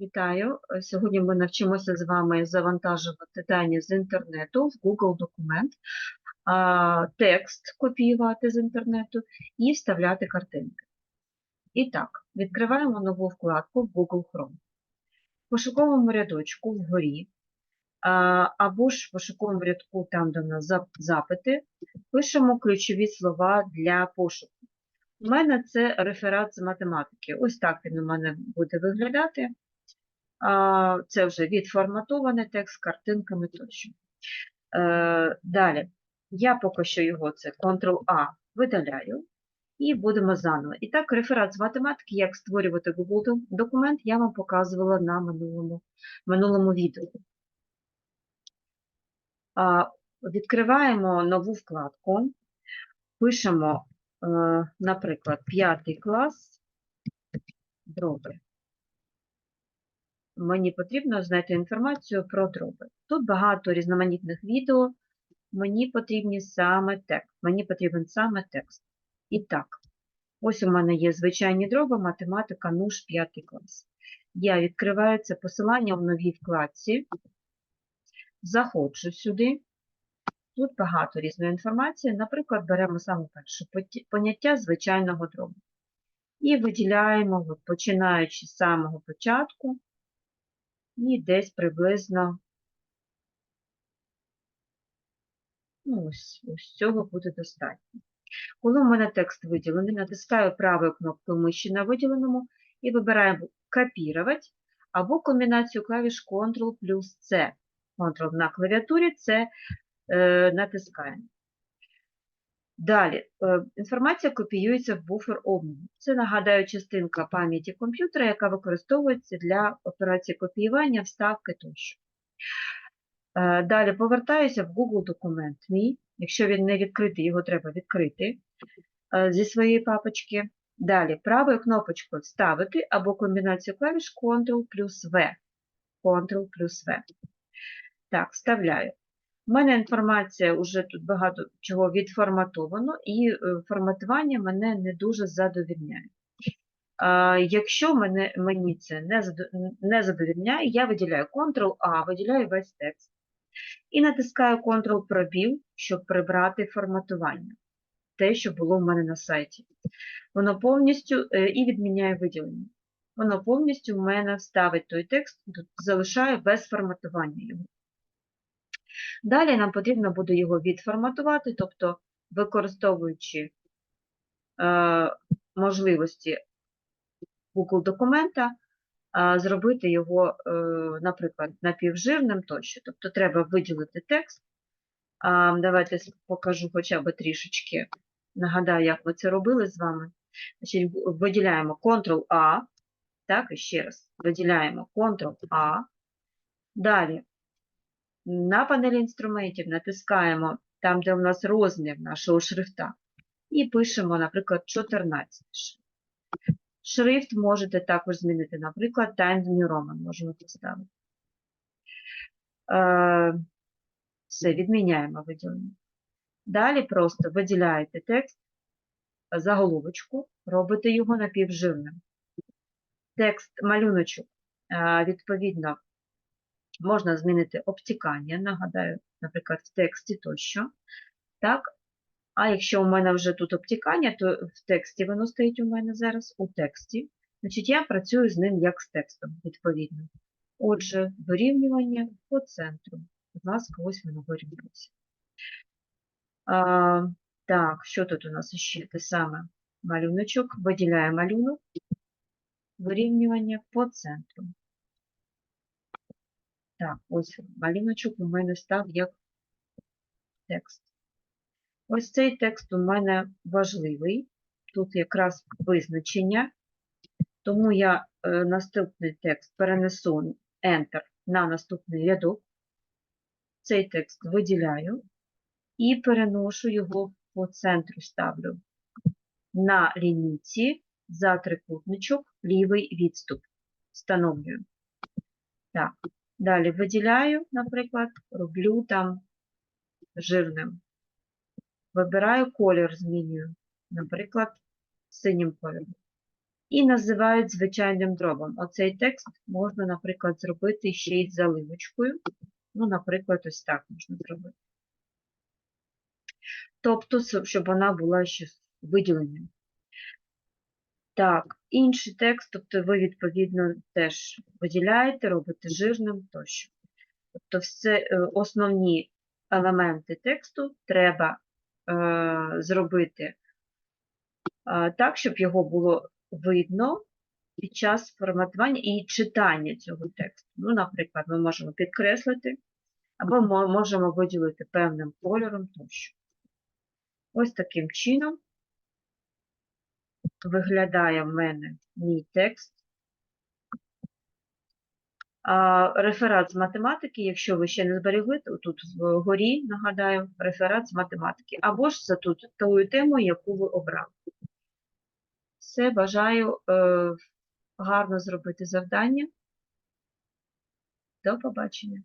Вітаю! Сьогодні ми навчимося з вами завантажувати дані з інтернету в Google документ, текст копіювати з інтернету і вставляти картинки. І так, відкриваємо нову вкладку в Google Chrome. В пошуковому рядочку вгорі, або ж в пошуковому рядку, там, де у нас запити, пишемо ключові слова для пошуку. У мене це реферат з математики. Ось так він у мене буде виглядати. Це вже відформатований текст з картинками тощо. Е, Далі, я поки що його це Ctrl-A видаляю і будемо заново. І так, реферат з математики, як створювати Google документ, я вам показувала на минулому, минулому відео. Відкриваємо нову вкладку, пишемо, е, наприклад, п'ятий клас дроби мені потрібно знайти інформацію про дроби. Тут багато різноманітних відео, мені потрібні саме текст. Мені потрібен саме текст. І так, ось у мене є звичайні дроби, математика, НУШ 5 клас. Я відкриваю це посилання в новій вкладці, заходжу сюди. Тут багато різної інформації. Наприклад, беремо саме перше поняття звичайного дробу. І виділяємо, починаючи з самого початку, і десь приблизно ну, ось, ось цього буде достатньо. Коли у мене текст виділений, натискаю правою кнопкою миші на виділеному і вибираю «Копірувати» або комбінацію клавіш Ctrl плюс C. Ctrl на клавіатурі це е, натискаємо. Далі, е, інформація копіюється в буфер обміну. Це, нагадаю, частинка пам'яті комп'ютера, яка використовується для операції копіювання, вставки тощо. Е, Далі повертаюся в Google документ мій. Якщо він не відкритий, його треба відкрити е, зі своєї папочки. Далі правою кнопочкою вставити або комбінацію клавіш Ctrl плюс V. Ctrl плюс V. Так, вставляю. У мене інформація вже тут багато чого відформатовано, і е, форматування мене не дуже задовільняє. Якщо мене, мені це не, задовільняє, я виділяю Ctrl-A, виділяю весь текст. І натискаю Ctrl-пробіл, щоб прибрати форматування. Те, що було в мене на сайті. Воно повністю е, і відміняє виділення. Воно повністю в мене ставить той текст, залишає без форматування його. Далі нам потрібно буде його відформатувати, тобто використовуючи е, можливості Google документа, е, зробити його, е, наприклад, напівжирним тощо. Тобто треба виділити текст. А, давайте покажу хоча б трішечки. Нагадаю, як ми це робили з вами. Значить, виділяємо Ctrl-A, так, і ще раз, виділяємо Ctrl-A. Далі на панелі інструментів натискаємо там, де у нас розмір нашого шрифта, і пишемо, наприклад, 14 шрифт. Шрифт можете також змінити, наприклад, Times New Roman можемо поставити. Е, Все, відміняємо виділення. Далі просто виділяєте текст, заголовочку, робите його напівжирним. Текст, малюночок, е, відповідно, можна змінити обтікання, нагадаю, наприклад, в тексті тощо. Так? А якщо у мене вже тут обтікання, то в тексті воно стоїть у мене зараз у тексті. Значить, я працюю з ним як з текстом, відповідно. Отже, вирівнювання по центру. Будь ласка, ось воно вирівнюється. А, так, що тут у нас ще? Те саме малюночок. Виділяє малюнок. Вирівнювання по центру. Так, ось малюночок у мене став як текст. Ось цей текст у мене важливий. Тут якраз визначення, тому я е, наступний текст перенесу Enter на наступний рядок. Цей текст виділяю і переношу його по центру ставлю на лінійці за трикутничок лівий відступ. Встановлюю. Так, далі виділяю, наприклад, роблю там жирним. Вибираю колір, змінюю, наприклад, синім кольором. і називають звичайним дробом. Оцей текст можна, наприклад, зробити ще й заливочкою. Ну, наприклад, ось так можна зробити. Тобто, щоб вона була ще з виділенням. Так, інший текст, тобто ви, відповідно, теж виділяєте, робите жирним тощо. Тобто, все, е, основні елементи тексту треба е, зробити е, так, щоб його було видно під час форматування і читання цього тексту. Ну, наприклад, ми можемо підкреслити або мо- можемо виділити певним кольором тощо. Ось таким чином виглядає в мене мій текст. А, реферат з математики, якщо ви ще не зберегли, то тут вгорі, нагадаю, реферат з математики, або ж за тут тою темою, яку ви обрали. Все, бажаю е, гарно зробити завдання. До побачення.